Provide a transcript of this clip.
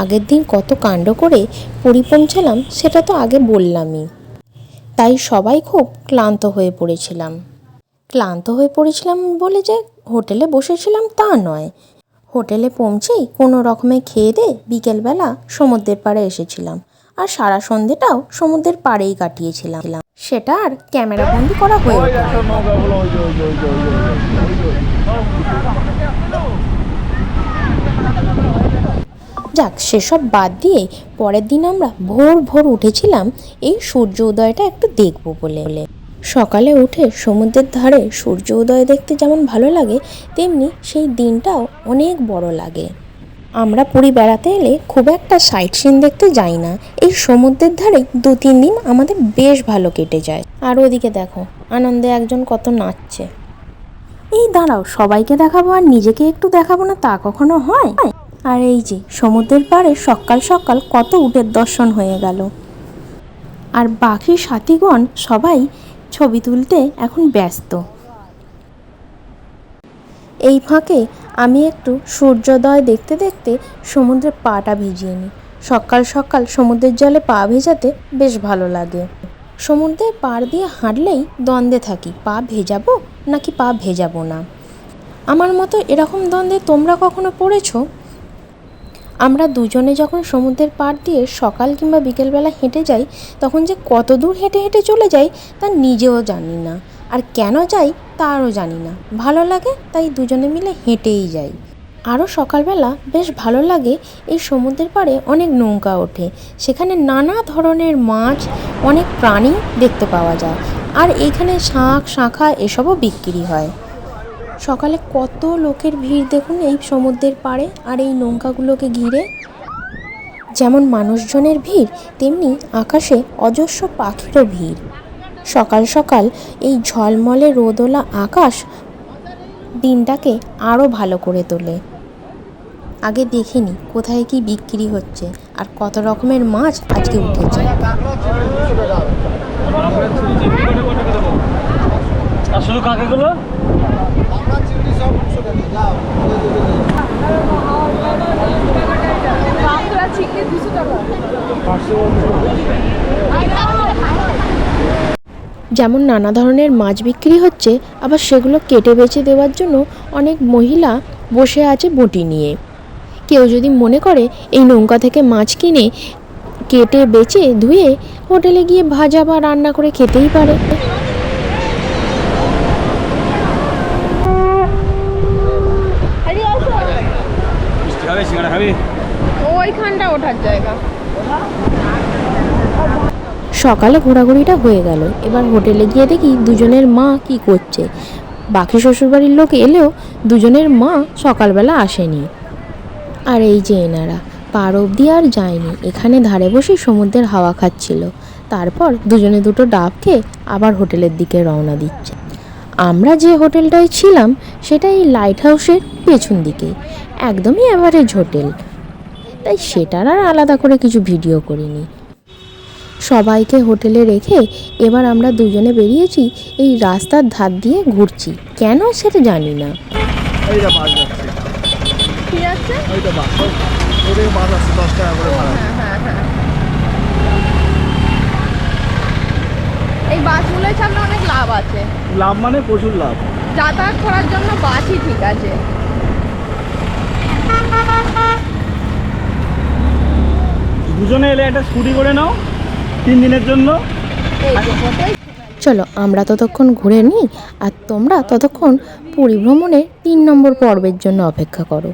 আগের দিন কত কাণ্ড করে পুরী পৌঁছালাম সেটা তো আগে বললামই। তাই সবাই খুব ক্লান্ত হয়ে পড়েছিলাম। ক্লান্ত হয়ে পড়েছিলাম বলে যে হোটেলে বসেছিলাম তা নয়। হোটেলে পৌঁছেই কোনো রকমে খেয়ে দিয়ে বিকেলবেলা সমুদ্রের পাড়ে এসেছিলাম আর সারা সন্ধেটাও সমুদ্রের পাড়েই কাটিয়েছিলাম। সেটা আর ক্যামেরা বন্দি করা হয়ে যাক, সেসব বাদ দিয়ে পরের দিন আমরা ভোর ভোর উঠেছিলাম। এই সূর্য উদয়টা একটু দেখব বলে। সকালে উঠে সমুদ্রের ধারে সূর্য উদয় দেখতে যেমন ভালো লাগে, তেমনি সেই দিনটাও অনেক বড় লাগে। আমরা পুরী বেড়াতে এলে খুব একটা সাইট সিন দেখতে যাই না। এই সমুদ্রের ধারে দু তিন দিন আমাদের বেশ ভালো কেটে যায়। আর ওদিকে দেখো, আনন্দে একজন কত নাচছে। এই দাঁড়াও, সবাইকে দেখাবো আর নিজেকে একটু দেখাবো না তা কখনো হয়? আর এই যে, সমুদ্রের পাড়ে সকাল সকাল কত উটের দর্শন হয়ে গেল। আর বাকি সাথীগণ সবাই ছবি তুলতে এখন ব্যস্ত। এই ফাঁকে আমি একটু সূর্যোদয় দেখতে দেখতে সমুদ্রের পাটা ভিজিয়ে নিই। সকাল সকাল সমুদ্রের জলে পা ভেজাতে বেশ ভালো লাগে। সমুদ্রের পাড় দিয়ে হাঁটলেই দ্বন্দ্বে থাকি, পা ভেজাবো নাকি পা ভেজাবো না? আমার মতো এরকম দ্বন্দ্বে তোমরা কখনো পড়েছো? আমরা দুজনে যখন সমুদ্রের পাড় দিয়ে সকাল কিংবা বিকেলবেলা হেঁটে যাই, তখন যে কত দূর হেঁটে হেঁটে চলে যাই তা নিজেও জানি না। আর কেন যাই তারও জানি না। ভালো লাগে তাই দুজনে মিলে হেঁটেই যাই। আরও সকালবেলা বেশ ভালো লাগে এই সমুদ্রের পাড়ে অনেক নৌকা ওঠে। সেখানে নানা ধরনের মাছ, অনেক প্রাণী দেখতে পাওয়া যায়। আর এইখানে শাঁখ, শাঁখা এসবও বিক্রি হয়। সকালে কত লোকের ভিড় দেখুন এই সমুদ্রের পাড়ে আর এই নৌকাগুলোকে ঘিরে। যেমন মানুষজনের ভিড়, তেমনি আকাশে অজস্র পাখিরও ভিড়। সকাল সকাল এই ঝলমলে রোদোলা আকাশ দিনটাকে আরও ভালো করে তোলে। আগে দেখিনি কোথায় কি বিক্রি হচ্ছে আর কত রকমের মাছ আজকে উঠেছে। শুধু কাকেগুলো? যেমন নানা ধরনের মাছ বিক্রি হচ্ছে, আবার সেগুলো কেটে বেছে দেওয়ার জন্য অনেক মহিলা বসে আছে বটি নিয়ে। কেউ যদি মনে করে এই নৌকা থেকে মাছ কিনে কেটে বেচে ধুয়ে হোটেলে গিয়ে ভাজা বা রান্না করে খেতেই পারে আরে আসো মিষ্টি খাবি সিঙ্গাড়া খাবি ওইখানটা ওঠার জায়গা। সকালে ঘোরাঘুরিটা হয়ে গেল। এবার হোটেলে গিয়ে দেখি দুজনের মা কি করছে। বাকি শ্বশুরবাড়ির লোক এলেও দুজনের মা সকালবেলা আসেনি। আর এই যে এনারা, পার অবধি আর যায়নি। এখানে ধারে বসে সমুদ্রের হাওয়া খাচ্ছিল। তারপর দুজনে দুটো ডাব খেয়ে আবার হোটেলের দিকে রওনা দিচ্ছে। আমরা যে হোটেলটায় ছিলাম সেটা এই লাইট হাউসের পেছন দিকে। একদমই অ্যাভারেজ হোটেল। তাই সেটার আর আলাদা করে কিছু ভিডিও করিনি। সবাইকে হোটেলে রেখে এবার আমরা দুজনে বেরিয়েছি এই রাস্তার ধার দিয়ে ঘুরছি। কেন সেটা জানি না। এইটা বাস যাচ্ছে কি আছে? ওইটা বাস ওদের বাস আছে দশ টাকা করে ভাড়া হ্যাঁ হ্যাঁ হ্যাঁ। এই বাসগুলোয় ছাড়লে অনেক লাভ আছে। লাভ মানে প্রচুর লাভ। যাতায়াত করার জন্য বাসই ঠিক আছে। দুজনে এলে একটা স্কুটি করে নাও, তিন দিনের জন্য। চলো, আমরা ততক্ষণ ঘুরে নিই আর তোমরা ততক্ষণ পরিভ্রমণের তিন নম্বর পর্বের জন্য অপেক্ষা করো।